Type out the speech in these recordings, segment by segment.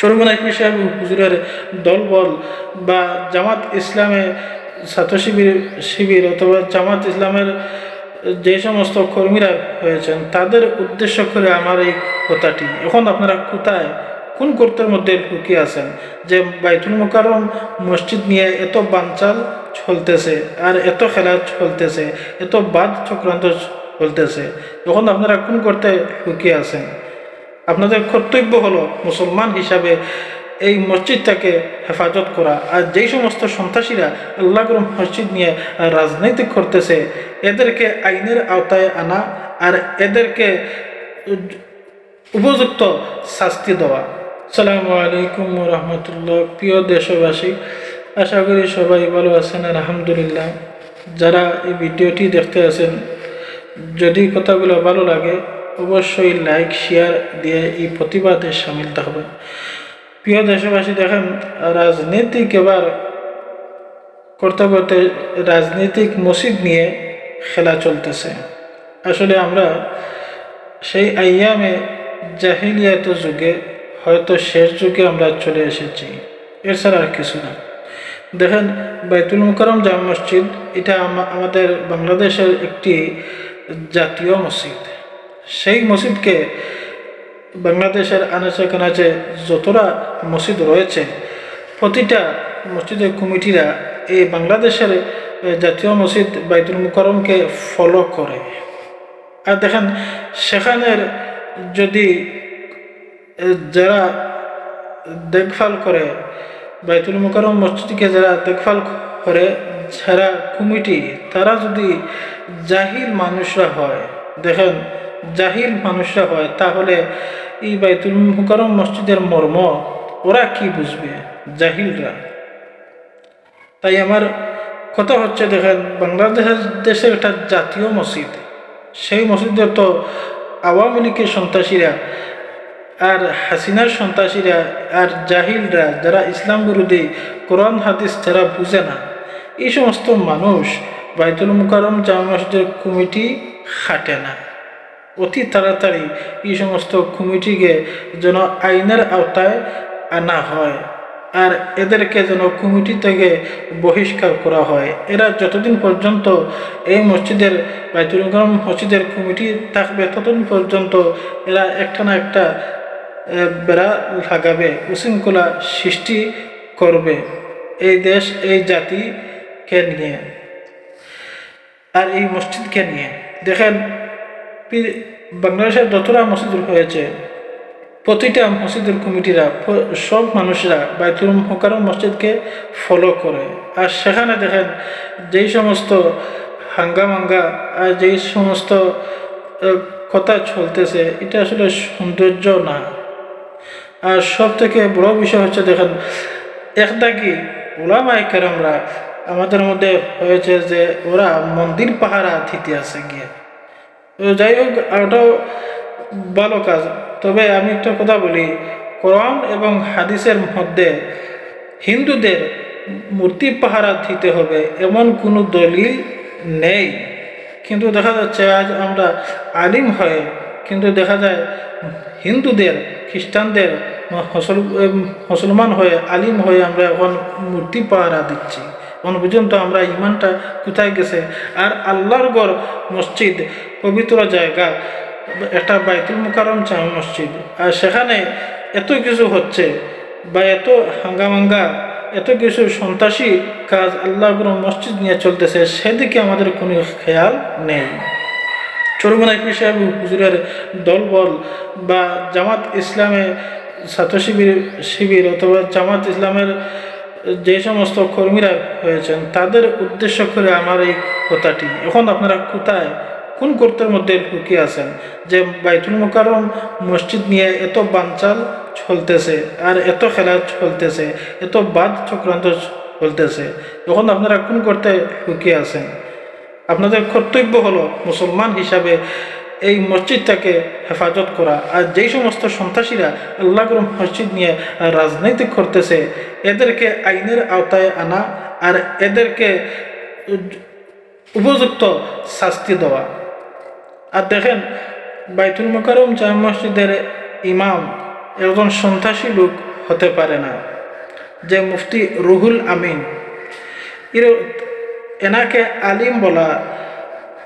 চরমনা সাহেব হুজুরের দলবল বা জামাত ইসলামে ছাত্র শিবির শিবির অথবা জামাত ইসলামের যে সমস্ত কর্মীরা হয়েছেন, তাদের উদ্দেশ্য করে আমার এই কথাটি। এখন আপনারা কোথায়, কোন কর্তের মধ্যে লুকিয়ে আছেন? যে বাইতুল মোকারম মসজিদ নিয়ে এত বানচাল চলতেছে আর এত খেলা চলতেছে, এত বাদ চক্রান্ত চলতেছে, এখন আপনারা কোন করতে লুকিয়ে আছেন? আপনাদের কর্তব্য হলো মুসলমান হিসাবে এই মসজিদটাকে হেফাজত করা। আর যেই সমস্ত সন্ত্রাসীরা আল্লাহ মসজিদ নিয়ে রাজনৈতিক করতেছে, এদেরকে আইনের আওতায় আনা আর এদেরকে উপযুক্ত শাস্তি দেওয়া। সালামু আলাইকুম রহমতুল্লাহ প্রিয় দেশবাসী, আশা করি সবাই ভালো আছেন, আলহামদুলিল্লাহ। যারা এই ভিডিওটি দেখতে আছেন, যদি কথাগুলো ভালো লাগে অবশ্যই লাইক শেয়ার দিয়ে এই প্রতিবাদে সামিল থাকবেন প্রিয় দেশবাসী, দেখেন, রাজনীতিক এবার করতে করতে রাজনৈতিক মসজিদ নিয়ে খেলা চলতেছে। আসলে আমরা সেই আইয়ামে জাহিলিয়াত যুগে, হয়তো শেষ যুগে আমরা চলে এসেছি। এছাড়া আর কিছু না। দেখেন, বাইতুল মুকারম জামা মসজিদ, এটা আমাদের বাংলাদেশের একটি জাতীয় মসজিদ। সেই মসজিদকে বাংলাদেশের আনাচে কানাচে যতটা মসজিদ রয়েছে, প্রতিটা মসজিদের কমিটিরা এই বাংলাদেশের জাতীয় মসজিদ বাইতুল মুকারমকে ফলো করে। আর দেখেন, সেখানের যদি যারা দেখভাল করে, বাইতুল মুকারম মসজিদকে যারা দেখভাল করে, যারা কমিটি, তারা যদি জাহিল মানুষরা হয়, দেখেন জাহিল মানুষরা হয়, তাহলে এই বাইতুল মুকারম মসজিদের মর্ম ওরা কি বুঝবে? জাহিলরা। তাই আমার কথা হচ্ছে, দেখেন, বাংলাদেশের দেশের একটা জাতীয় মসজিদ। সেই মসজিদের তো আওয়ামী লীগের সন্ত্রাসীরা আর হাসিনার সন্ত্রাসীরা আর জাহিলরা যারা ইসলাম বিরোধী কোরআন, হাদিস যারা বুঝে না, এই সমস্ত মানুষ বাইতুল মুকারম জামা মসজিদের কমিটি খাটে না। অতি তাড়াতাড়ি এই সমস্ত কমিটিকে যেন আইনের আওতায় আনা হয় আর এদেরকে যেন কমিটি থেকে বহিষ্কার করা হয়। এরা যতদিন পর্যন্ত এই মসজিদের, বাইতুল মুকাররম মসজিদের কমিটি থাকবে, ততদিন পর্যন্ত এরা একটা না একটা বেড়া লাগাবে, উশৃঙ্খলা সৃষ্টি করবে এই দেশ, এই জাতিকে নিয়ে। আর এই মসজিদকে নিয়ে। দেখেন বাংলাদেশের যতটা মসজিদ হয়েছে, প্রতিটা মসজিদের কমিটিরা সব মানুষরা বাইতুল মোকারম মসজিদকে ফলো করে। আর সেখানে দেখেন, যেই সমস্ত হাঙ্গামাঙ্গা আর যেই সমস্ত কথা চলতেছে, এটা আসলে সৌন্দর্য না। আর সব থেকে বড় বিষয় হচ্ছে দেখেন একটা কি ওলামাই কেরামরা আমাদের মধ্যে হয়েছে যে ওরা মন্দির পাহারা দিতে আছে গিয়ে। যাই হোক ওটাও ভালো কাজ। তবে আমি একটা কথা বলি, কোরআন এবং হাদিসের মধ্যে হিন্দুদের মূর্তি পাহারা দিতে হবে, এমন কোনো দলিল নেই। কিন্তু দেখা যাচ্ছে, আজ আমরা আলিম হয়ে, কিন্তু দেখা যায় হিন্দুদের, খ্রিস্টানদের মুসলমান হয়ে, আলিম হয়ে আমরা এখন মূর্তি পাহারা দিচ্ছি। এখন পর্যন্ত আমরা ইমানটা কোথায় গেছে? আর আল্লাহর গড় মসজিদ, পবিত্র জায়গা একটা বাইতুল মুকারম জামা মসজিদ। আর সেখানে এত কিছু হচ্ছে বা এত হাঙ্গামাঙ্গা, এত কিছু সন্ত্রাসী কাজ আল্লাহ মসজিদ নিয়ে চলতেছে, সেদিকে আমাদের কোনো খেয়াল নেই। চরমনা সাহেব, হুজুরের দলবল বা জামাত ইসলামে ছাত্র শিবির শিবির অথবা জামাত ইসলামের যে সমস্ত কর্মীরা হয়েছেন তাদের উদ্দেশ্য করে আমার এই কথাটি। এখন আপনারা কোথায়, কোন কর্তের মধ্যে লুকিয়ে আছেন? যে বাইতুল মোকারম মসজিদ নিয়ে এত বানচাল চলতেছে, আর এত খেলা চলতেছে, এত বাদ চক্রান্ত চলতেছে, এখন আপনারা কোন করতে লুকিয়ে আছেন? আপনাদের কর্তব্য হলো মুসলমান হিসাবে এই মসজিদটাকে হেফাজত করা। আর যেই সমস্ত সন্ত্রাসীরা আল্লাহ মসজিদ নিয়ে রাজনৈতিক করতেছে, এদেরকে আইনের আওতায় আনা আর এদেরকে উপযুক্ত শাস্তি দেওয়া। আর দেখেন, বাইতুল মোকারম জামা মসজিদের ইমাম একজন সন্ত্রাসী লোক হতে পারে না, যে মুফতি রুহুল আমিন। এর এনাকে আলিম বলা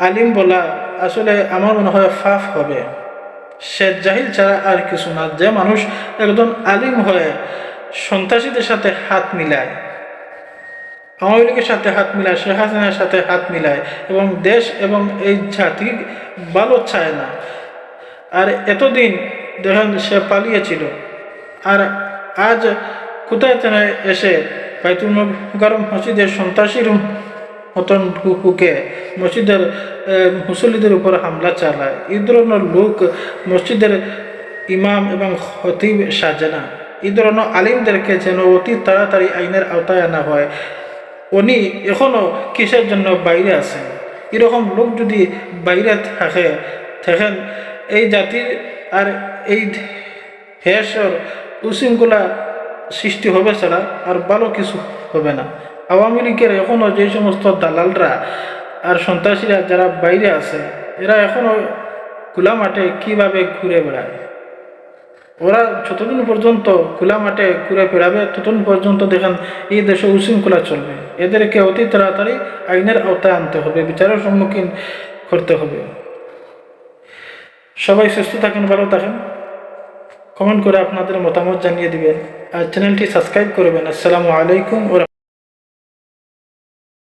আলিম বলা আসলে আমার মনে হয় ফাফ হবে। সে জাহিল ছাড়া আর কিছু না, যে মানুষ একজন আলিম হয়ে সন্ত্রাসীদের সাথে হাত মিলায়, আওয়ামী লীগের সাথে হাত মিলায়, শেখ হাসিনার সাথে হাত মিলায় এবং দেশ এবং এই জাতি ভালো চায় না। আর এতদিন দেখেন সে পালিয়েছিল। আর আজ কোথায় যেন এসে বাইতুল মুকারম মসজিদের সন্ত্রাসীর মতন হুকে মসজিদের মুসল্লিদের উপর হামলা চালায়। এই ধরনের লোক মসজিদের ইমাম এবং খতিব সাজে না এই ধরনের আলিমদেরকে যেন অতি তাড়াতাড়ি আইনের আওতায় আনা হয়। উনি এখনও কিসের জন্য বাইরে আছেন? এরকম লোক যদি বাইরে থাকে, থাকেন, এই জাতির আর এই হেসর উশৃঙ্খলা সৃষ্টি হবে ছাড়া আর ভালো কিছু হবে না। আওয়ামী লীগের এখনও যে সমস্ত দালালরা আর সন্ত্রাসীরা যারা বাইরে আছে, এরা এখনও খোলা মাঠে কীভাবে ঘুরে বেড়ায়? ওরা যতদিন পর্যন্ত খোলা মাঠে ঘুরে বেড়াবে, ততদিন পর্যন্ত দেখেন এই দেশে উশৃঙ্খলা চলবে। এদেরকে অতি তাড়াতাড়ি আইনের আওতায় আনতে হবে, বিচারের সম্মুখীন করতে হবে। সবাই সুস্থ থাকেন, ভালো থাকেন। কমেন্ট করে আপনাদের মতামত জানিয়ে দিবেন। আর চ্যানেলটি সাবস্ক্রাইব করবেন। আসসালামু আলাইকুম ওরা